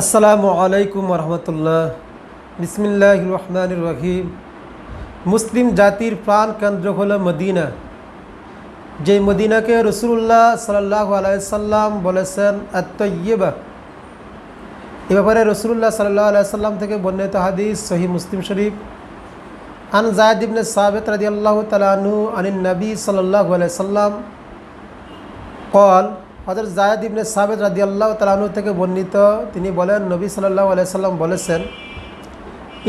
আসসালামু আলাইকুম রহমতুল্লাহ। বিসমিল্লাহ রহমান রহিম। মুসলিম জাতির প্রাণ কেন্দ্র হল মদিনা। যে মদিনাকে রসুল্লাহ সাল্লাহ আলাইসাল্লাম বলেছেন আত্মইবা এ ব্যাপারে রসুল্লাহ সাল্লাহ আলাইসাল্লাম থেকে বর্ণিত হাদিস সহি মুসলিম শরীফ। আন জায়দ ইবনে সাবেত রাজি আল্লাহ তালু আনিন নবী সাল্লাহ আলাইসাল্লাম কল হজরত জায়দ ইবনে সাবেদ রাদি আল্লাহ তালাহু থেকে বর্ণিত, তিনি বলেন, নবী সাল্লাহ আলাইসাল্লাম বলেছেন,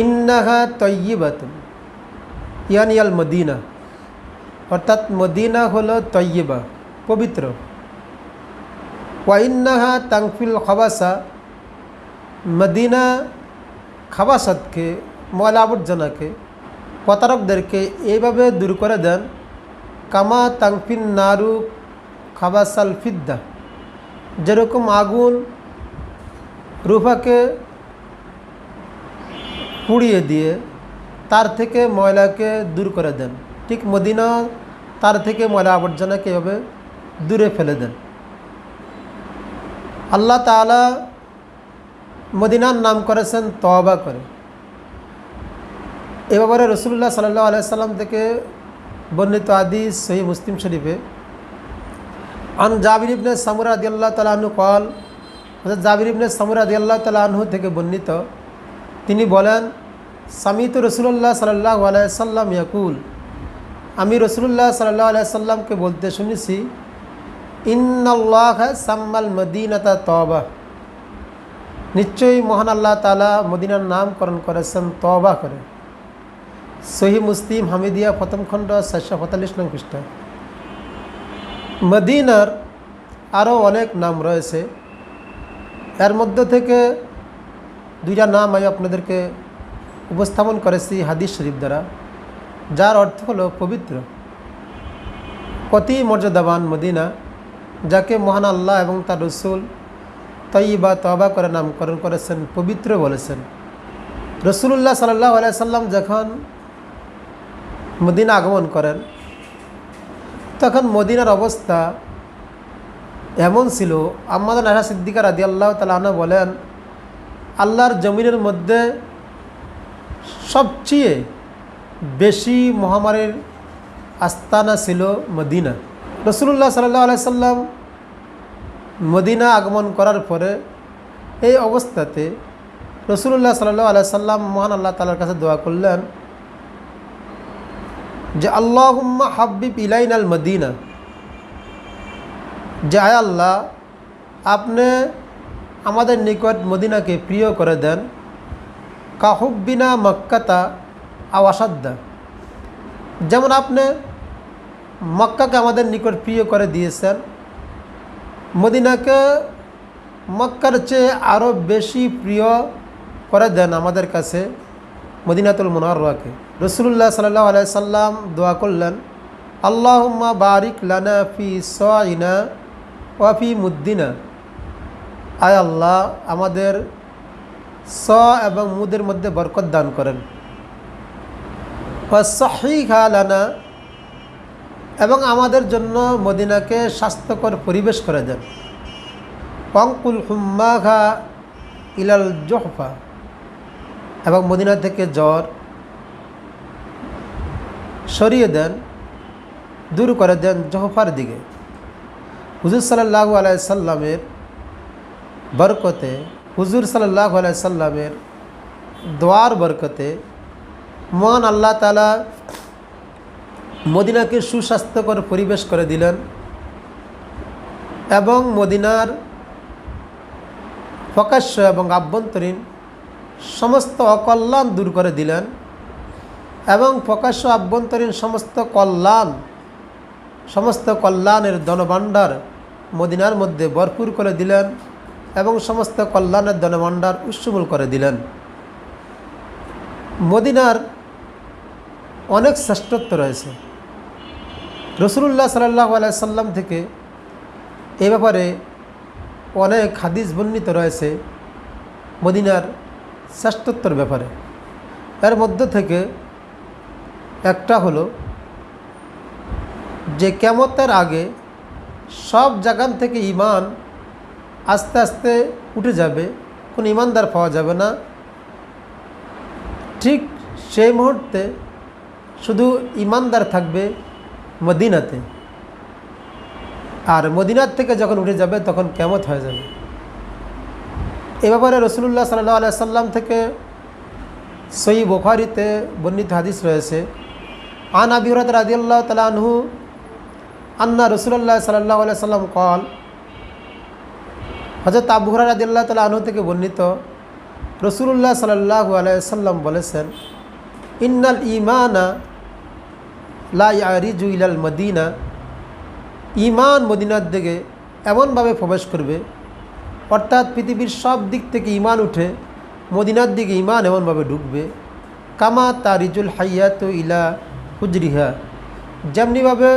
ইন্নাহা তৈবাতুন ইয়ানিয়াল মদিনা। অর্থাৎ মদিনা হলো তৈবা পবিত্র। ওয়াইন্নাহা তাংফিল খাবাসা। মদিনা খাবাসাতকে ময়লা আবর্জনাকে প্রতারকদেরকে এইভাবে দূর করে দেন, কামা তাংফিন নারু খাবাসাল ফিদ্দা। যেরকম আগুন রুফাকে পুড়িয়ে দিয়ে তার থেকে ময়লাকে দূর করে দেন। ঠিক মদিনা তার থেকে ময়লা আবর্জনাকে এভাবে দূরে ফেলে দেন। আল্লাহ তালা মদিনার নাম করেছেন তবা করে। এ ব্যাপারে রসুল্লাহ সাল্লাহ আলাইসাল্লাম থেকে বর্ণিত আদি সহি মুসলিম শরীফে আন জাবির ইবনে সামুরা আদি আল্লাহ তালাহনু কল হজরত জাবির ইবনে সামুরা আদি আল্লাহ তালাহু থেকে বর্ণিত। তিনি বলেন, সামিত রসুল্লাহ সাল্লাহ আলাইসাল্লাম ইয়াকুল। আমি রসুল্লাহ সাল্লাহ আলাইসাল্লামকে বলতে শুনেছি ইন্নআল্লাহ সাম্মাল মদিনাতা তবা নিশ্চয়ই মহান আল্লাহ তালা মদিনার নামকরণ করেছেন তবা করে। সহি মুসলিম হামিদিয়া প্রথম খণ্ড চারশো পঁয়তাল্লিশ নং খ্রিস্টায় মদিনার আরও অনেক নাম রয়েছে। এর মধ্য থেকে দুইটা নাম আমি আপনাদেরকে উপস্থাপন করেছি হাদিস শরীফ দ্বারা, যার অর্থ হলো পবিত্র, অতি মর্যাদাবান মদিনা, যাকে মহান আল্লাহ এবং তার রসুল তৈবা তবা করে নামকরণ করেছেন, পবিত্র বলেছেন। রসুল্লাহ সাল্লাহ আলাইসাল্লাম যখন মদিনা আগমন করেন তখন মদিনার অবস্থা এমন ছিল। আমাদের নাহা সিদ্দিকা রাদি আল্লাহ তালাহনা বলেন, আল্লাহর জমিনের মধ্যে সবচেয়ে বেশি মহামারীর আস্তানা ছিল মদিনা। রসুল্লাহ সাল্লাহ আলাইসাল্লাম মদিনা আগমন করার পরে এই অবস্থাতে রসুল্লাহ সাল্লাহ আলাইসাল্লাম মহান আল্লাহ তালার কাছে দোয়া করলেন যে আল্লাহম্মা হাব্বিব ইলাইন আল মদিনা। যে আয় আল্লাহ, আপনি আমাদের নিকট মদিনাকে প্রিয় করে দেন। কাহুব্বিনা মক্কাতা আওয়াসাদ্দা যেমন আপনি মক্কাকে আমাদের নিকট প্রিয় করে দিয়েছেন, মদিনাকে মক্কার চেয়ে আরও বেশি প্রিয় করে দেন আমাদের কাছে। মদিনাতুল মুনারকে রসুল্লাহ সাল্লাহ আলাই সাল্লাম দোয়া করলেন, আল্লাহম্মা বারিক লানা ফি সাইনা ওয়াফি মুদ্দিনা। আয় আল্লাহ, আমাদের স এবং মুদের মধ্যে বরকত দান করেন। লানা, এবং আমাদের জন্য মদিনাকে স্বাস্থ্যকর পরিবেশ করে দেন। পঙ্কুল হুম্মা ঘা ইলাল জহফা। এবং মদিনা থেকে জ্বর সরিয়ে দেন, দূর করে দেন জহফার দিকে। হুজুর সাল্লাহ আলাইসাল্লামের বরকতে, হুজুর সাল্লাহ আলাইসাল্লামের দোয়ার বরকতে মহান আল্লাহ তালা মদিনাকে সুস্বাস্থ্যকর পরিবেশ করে দিলেন এবং মদিনার প্রকাশ্য এবং আভ্যন্তরীণ সমস্ত অকল্যাণ দূর করে দিলেন এবং প্রকাশ্য আভ্যন্তরীণ সমস্ত কল্যাণ, সমস্ত কল্যাণের ধনভাণ্ডার মদিনার মধ্যে ভরপুর করে দিলেন এবং সমস্ত কল্যাণের ধনভাণ্ডার উৎসমূল করে দিলেন। মদিনার অনেক শ্রেষ্ঠত্ব রয়েছে। রসুল্লাহ সাল্লাহ আলাইসাল্লাম থেকে এ ব্যাপারে অনেক হাদিস বর্ণিত রয়েছে মদিনার শ্রেষ্ঠত্বর ব্যাপারে। এর মধ্যে থেকে একটা হলো যে কেমতের আগে সব জায়গান থেকে ইমান আস্তে আস্তে উঠে যাবে, কোনো ইমানদার পাওয়া যাবে না। ঠিক সেই মুহূর্তে শুধু ইমানদার থাকবে মদিনাতে। আর মদিনার থেকে যখন উঠে যাবে তখন কেমত হয়ে যাবে। এ ব্যাপারে রসুল্লাহ সাল্লাহ আলিয়া সাল্লাম থেকে সই বুখারিতে বর্ণিত হাদিস রয়েছে। আন আবি হরত রাদিয়াল্লাহ তালা আনহু আন্না রসুল্লাহ সাল্লাহ আলিয়া সাল্লাম কল হজরত আবু হরার রাদিয়াল্লাহ তালা আনহু থেকে বর্ণিত রসুল্লাহ সাল্লাহ আলাইসাল্লাম বলেছেন, ইন্নাল ইমানা লা ইয়ারিজু ইলাল মদিনা। ইমান মদিনার দিকে এমনভাবে প্রবেশ করবে অর্থাৎ পৃথিবীর সব দিক থেকে ইমান উঠে, মদিনার দিকে ইমান এমনভাবে ঢুকবে, কামা তারিজুল হাইয়াত ইলা হুজরিহা। যেমনিভাবে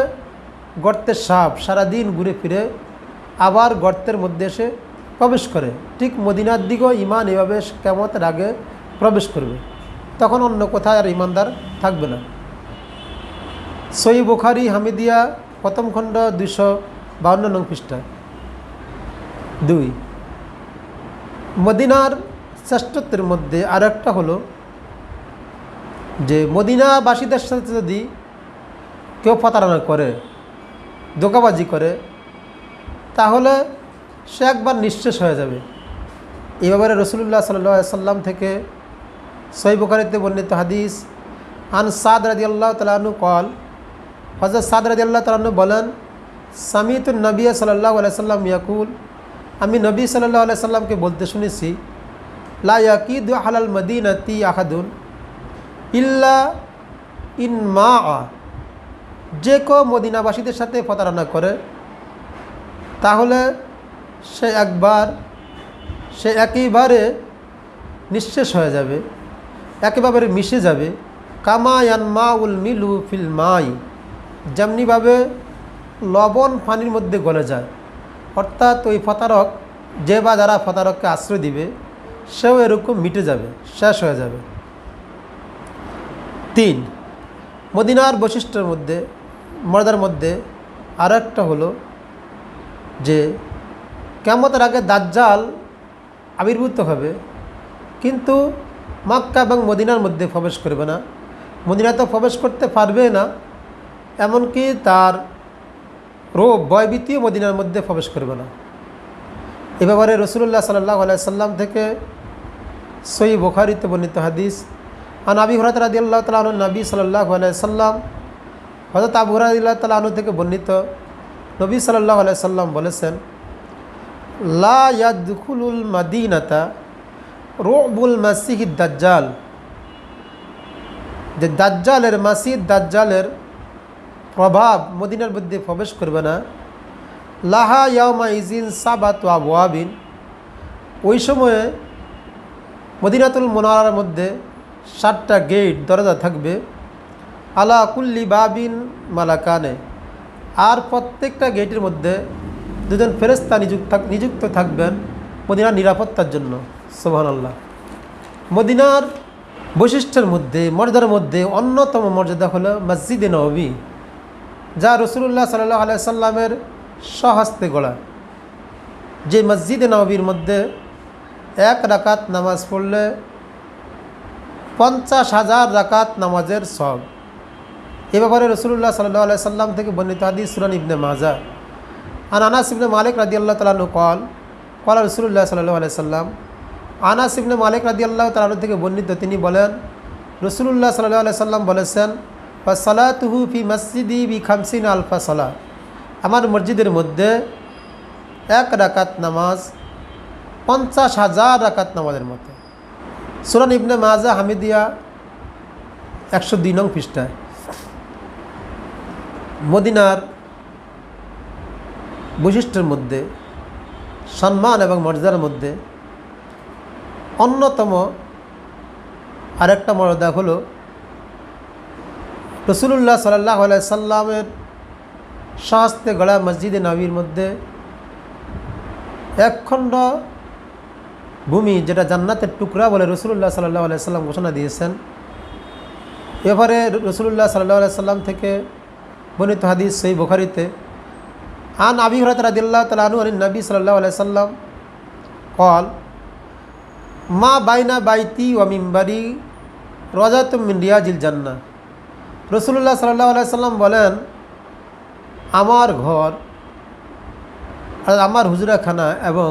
গর্তের সাপ সারাদিন ঘুরে ফিরে, আবার গর্তের মধ্যে এসে প্রবেশ করে, ঠিক মদিনার দিকেও ইমান এভাবে কেমতের আগে প্রবেশ করবে, তখন অন্য কোথায় আর ইমানদার থাকবে না। সই বুখারি, হামিদিয়া প্রথম খণ্ড দুশো বাউন্ন নং পৃষ্ঠা। দুই মদিনার শ্রেষ্ঠত্বের মধ্যে আর একটা হলো যে মদিনাবাসীদের সাথে যদি কেউ প্রতারণা করে দোকাবাজি করে, তাহলে সে একবার নিঃশেষ হয়ে যাবে। এই ব্যাপারে রসুল্লাহ সাল্লাহ সাল্লাম থেকে সই বুখারিতে বর্ণিত হাদিস, আন সাদ রাজি আল্লাহ তালু কল হজরত সাদ রাজি আল্লাহ তালু বলেন সামিত নবী সাল্লাহ আলাইসাল্লাম ইয়াকুল আমি নবী সাল্লাহ আলাই সাল্লামকে বলতে শুনেছি, লা ইয়াকিদ হালাল মদিনাতি আহাদুন ইল্লা ইন মা যে কেউ মদিনাবাসীদের সাথে প্রতারণা করে, তাহলে সে একবার, সে একেবারে নিঃশেষ হয়ে যাবে একেবারে মিশে যাবে। কামায়ান মা উল মিলু ফিল মাই, যেমনিভাবে লবণ পানির মধ্যে গলে যায়। অর্থাৎ ওই ফতারক যে বা যারা ফতারককে আশ্রয় দিবে, সেও এরকম মিটে যাবে, শেষ হয়ে যাবে। তিন, মদিনার বৈশিষ্ট্যের মধ্যে মর্দার মধ্যে আর একটা হলো যে কেমতের আগে দাজ্জাল আবির্ভূত হবে, কিন্তু মক্কা এবং মদিনার মধ্যে প্রবেশ করবে না। মদিনাতে প্রবেশ করতে পারবে না, এমনকি তার রোগ ভয়ভীতিও মদিনার মধ্যে প্রবেশ করবে না। এ ব্যাপারে রসুল্লাহ সাল্লাহ সাল্লাম থেকে সই বোখারিতে বর্ণিত হাদিস, আন আবি হরাত রাদি আল্লাহ তালন নবী সাল্লাহ সাল্লাম হজরত আবু হরাদিল্লাহ তালু থেকে বর্ণিত নবী সাল্লাহ সাল্লাম বলেছেন, লা ইয়াদুল মাদিনাতা রোবুল মাসিহিদ দাজ্জাল। যে দাজ্জালের মাসিদ দাজ্জালের প্রভাব মদিনার মধ্যে প্রবেশ করবে না। লাহা ইয়ামা ইজিন সাবাত আবওয়াবিন। ওই সময়ে মদিনাতুল মোনার মধ্যে সাতটা গেট, দরজা থাকবে। আলা কুল্লি বাবিন মালাকানে। আর প্রত্যেকটা গেটের মধ্যে দুজন ফেরেস্তা নিযুক্ত নিযুক্ত থাকবেন মদিনার নিরাপত্তার জন্য। সোহান আল্লাহ মদিনার বৈশিষ্ট্যের মধ্যে, মর্যাদার মধ্যে অন্যতম মর্যাদা হলো মসজিদে নবী। যা রসুল্লাহ সাল্লাহ আলাই সাল্লামের স্বহস্তে গড়া। যে মসজিদে নবীর মধ্যে এক রাকাত নামাজ পড়লে পঞ্চাশ হাজার রাকাত নামাজের সব এ ব্যাপারে রসুল্লাহ সাল্লাহ আলাই থেকে বর্ণিত হাদিস সুরান ইবনে মাজা। আন আনাস ইবনে মালিক রাদি আল্লাহ তালু কল কল রসুল্লাহ সাল্লাহ আলাই সাল্লাম, আনাস ইবনে মালিক রাদি আল্লাহ তালু থেকে বর্ণিত তিনি বলেন রসুল্লাহ সাল্লাহ আলাই সাল্লাম বলেছেন বা সালাতুহু ফি মসজিদি বি খামসিন আলফা সালা আমার মসজিদের মধ্যে এক রাকাত নামাজ, পঞ্চাশ হাজার রাকাত নামাজের মতো সুরান ইবনে মাজা হামিদিয়া একশো দুই নং পৃষ্ঠায়। মদিনার বৈশিষ্ট্যের মধ্যে, সম্মান এবং মর্যাদার মধ্যে অন্যতম আরেকটা মর্যাদা হলো রসুল্লাহ সাল্লাহ সাল্লামের শাস্তে গড়া মসজিদে নবীর মধ্যে একখণ্ড ভূমি যেটা জান্নাতের টুকরা বলে রসুল্লাহ সাল্লাহ সাল্লাম ঘোষণা দিয়েছেন। এবারে রসুল্লাহ সাল্লাহ সাল্লাম থেকে বর্ণিত হাদিস সেই বুখারিতে, আন আবি হরত রাদিল্লাহ তালু আলী নবী সাল্লাহ সাল্লাম কল মা বাইনা বাইতি ও মিম্বারি রজাত মিন রিয়াজিল জান্না রসুল্লাহ সাল্লাহ আলাইসাল্লাম বলেন, আমার ঘর আমার হুজরাখানা এবং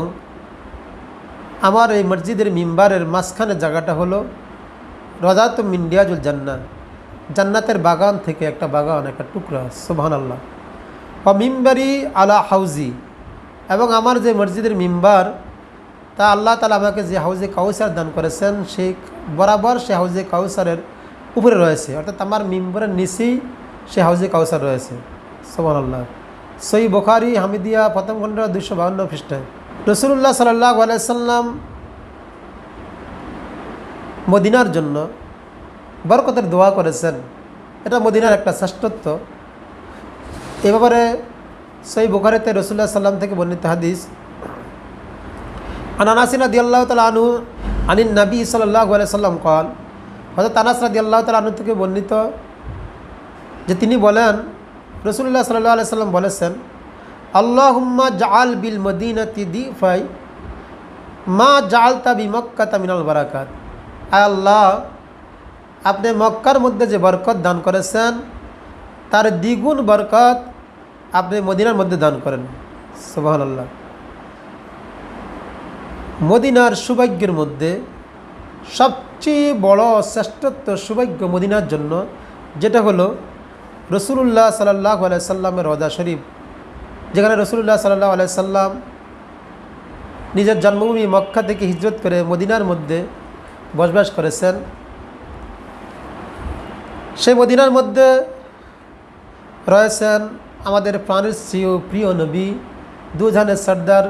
আমার এই মসজিদের মিম্বারের মাঝখানে জায়গাটা হলো রজাত মিন্ডিয়াজুল জান্না। জান্নাতের বাগান থেকে একটা বাগান, একটা টুকরা সোহান আল্লাহ বা মিম্বারি আলা হাউজি। এবং আমার যে মসজিদের মিম্বার, তা আল্লাহ তালা আমাকে যে হাউজে কাউসার দান করেছেন, সেই বরাবর সে হাউজে কাউসারের উপরে রয়েছে। অর্থাৎ আমার মিম্বরের নিচেই সে হাউজে কাউসার রয়েছে। সোমান আল্লাহ সই বোখারি, হামিদিয়া, প্রথম খণ্ড দুশো বাউন্ন পৃষ্ঠায়। রসুল্লাহ সাল্লাহ আলাইসাল্লাম মদিনার জন্য বরকতের দোয়া করেছেন। এটা মদিনার একটা শ্রেষ্ঠত্ব। এ ব্যাপারে সই বোখারিতে রসুল্লাহ সাল্লাম থেকে বর্ণিত হাদিস আনানাসিন রাদি আল্লাহ তালা আনু আনিন নবী সাল্লাহ সাল্লাম কল হয়তো তানাস রাদি আল্লাহ তালা থেকে বর্ণিত যে তিনি বলেন রসুল্লাহ সাল্লাহ আলাই সাল্লাম বলেছেন, আল্লাহুম্মা জাল বিল মদিনাতি দি ফাই মা জালতা বি মক্কাতা মিনাল বারাকাত। আল্লাহ, আপনি মক্কার মধ্যে যে বরকত দান করেছেন, তার দ্বিগুণ বরকত আপনি মদিনার মধ্যে দান করেন। সুবাহ মদিনার সৌভাগ্যের মধ্যে সবচেয়ে বড় শ্রেষ্ঠত্ব সৌভাগ্য মদিনার জন্য, যেটা হলো রসুল্লাহ সাল্লাহ সাল্লামের রজা শরীফ। যেখানে রসুল্লাহ সাল্লাহ সাল্লাম নিজের জন্মভূমি মক্কা থেকে হিজরত করে মদিনার মধ্যে বসবাস করেছেন। সেই মদিনার মধ্যে রয়েছেন আমাদের প্রাণের সিও প্রিয় নবী, দুজানের সর্দার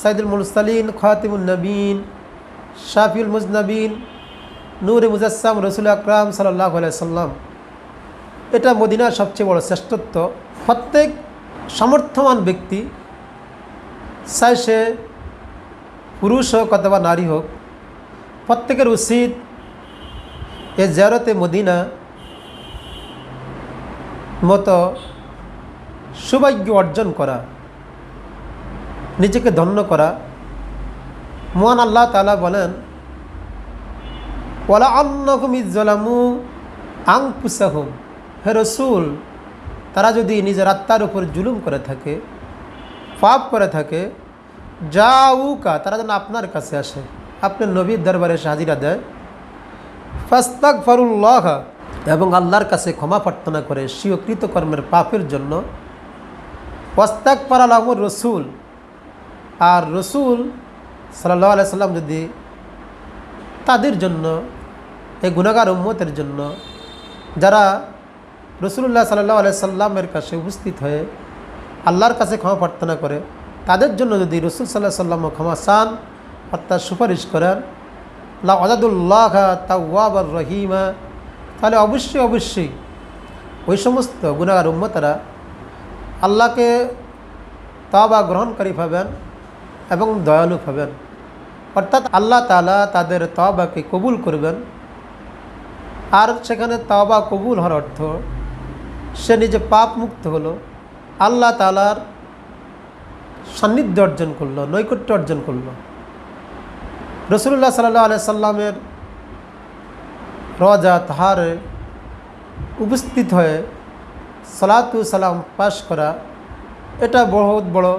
সাইদুল মুরসালিন খাতিমুল নবীন শাফিউল মুজনবীন, নূর মুজাসসাম রসুল আকরাম সাল্লাহ সাল্লাম এটা মদিনার সবচেয়ে বড় শ্রেষ্ঠত্ব। প্রত্যেক সমর্থমান ব্যক্তি, চাই সে পুরুষ হোক অথবা নারী হোক, প্রত্যেকের উচিত এ জারতে মদিনা মতো সৌভাগ্য অর্জন করা, নিজেকে ধন্য করা মহান আল্লাহ তালা বলেন ওলা অন্নকুম ইজ্জলামু আং পুসাহুম হে রসুল, তারা যদি নিজের আত্মার উপর জুলুম করে থাকে, পাপ করে থাকে, যাউকা, তারা যেন আপনার কাছে আসে আপনার নবীর দরবারে এসে হাজিরা দেয়। ফাস্তাক ফারুল্লাহ এবং আল্লাহর কাছে ক্ষমা প্রার্থনা করে স্বীয় কৃতকর্মের পাপের জন্য। ওয়াস্তাক পারালামুর রসুল, আর রসুল সাল্লাহ আলাই সাল্লাম যদি তাদের জন্য, এই গুণাগার উম্মতের জন্য যারা রসুল্লাহ সাল্লাহ আলাই সাল্লামের কাছে উপস্থিত হয়ে আল্লাহর কাছে ক্ষমা প্রার্থনা করে, তাদের জন্য যদি রসুল সাল্লাহ সাল্লাম ক্ষমা চান, অর্থাৎ সুপারিশ করেন আজাদুল্লাহ তাওয়াবার রহিমা, তাহলে অবশ্যই অবশ্যই ওই সমস্ত গুণাগার উম্মতারা আল্লাহকে তাবা গ্রহণকারী পাবেন এবং দয়ালু পাবেন অর্থাৎ আল্লাহ তালা তাদের তাবাকে কবুল করবেন। আর সেখানে তাবা কবুল হওয়ার অর্থ, সে নিজে পাপ মুক্ত হলো, আল্লাহ তালার সান্নিধ্য অর্জন করল, নৈকট্য অর্জন করল। রসুল্লাহ সাল্লাহ আলাই সাল্লামের রজা তাহারে উপস্থিত হয়ে সালাতু সালাম পাশ করা, এটা বহুত বড়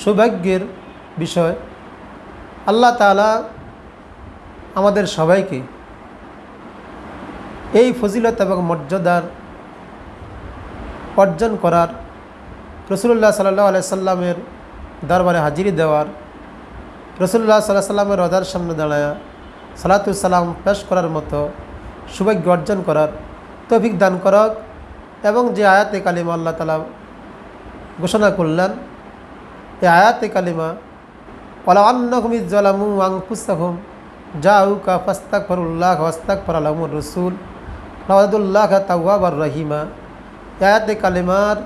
সৌভাগ্যের বিষয়। আল্লাহ তালা আমাদের সবাইকে এই ফজিলত এবং মর্যাদার অর্জন করার রসুল্লাহ সাল্লাহ আলাই সাল্লামের দরবারে হাজিরি দেওয়ার রসুল্লাহ সাল্লাহ সাল্লামের রজার সামনে দাঁড়ায় সালাতুসাল্লাম পেশ করার মতো সৌভাগ্য অর্জন করার তৌফিক দান করক এবং যে আয়াতে কালিমা আল্লাহ তালা ঘোষণা করলেন, এই আয়াতে কালিমা ফাস্তাক ফরুল্লাহ রসুল রহিমা আয়াতে কালিমার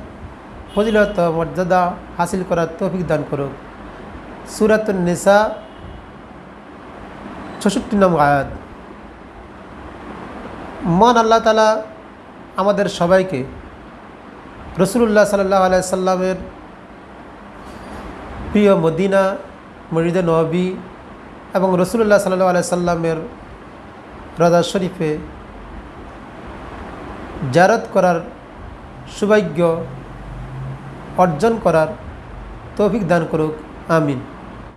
ফজিলত মর্যাদা হাসিল করার তৌফিক দান করুক সুরাতুন নিসা ছষট্টি নম্বর আয়াত। মন আল্লাহ তালা আমাদের সবাইকে রসুল্লাহ সাল্লাহ আলাই সাল্লামের প্রিয় মদিনা মরিদে নবী এবং রসুল্লাহ সাল্লু আলাইসাল্লামের রাজা শরীফে জারত করার সৌভাগ্য অর্জন করার তৌফিক দান করুক, আমিন।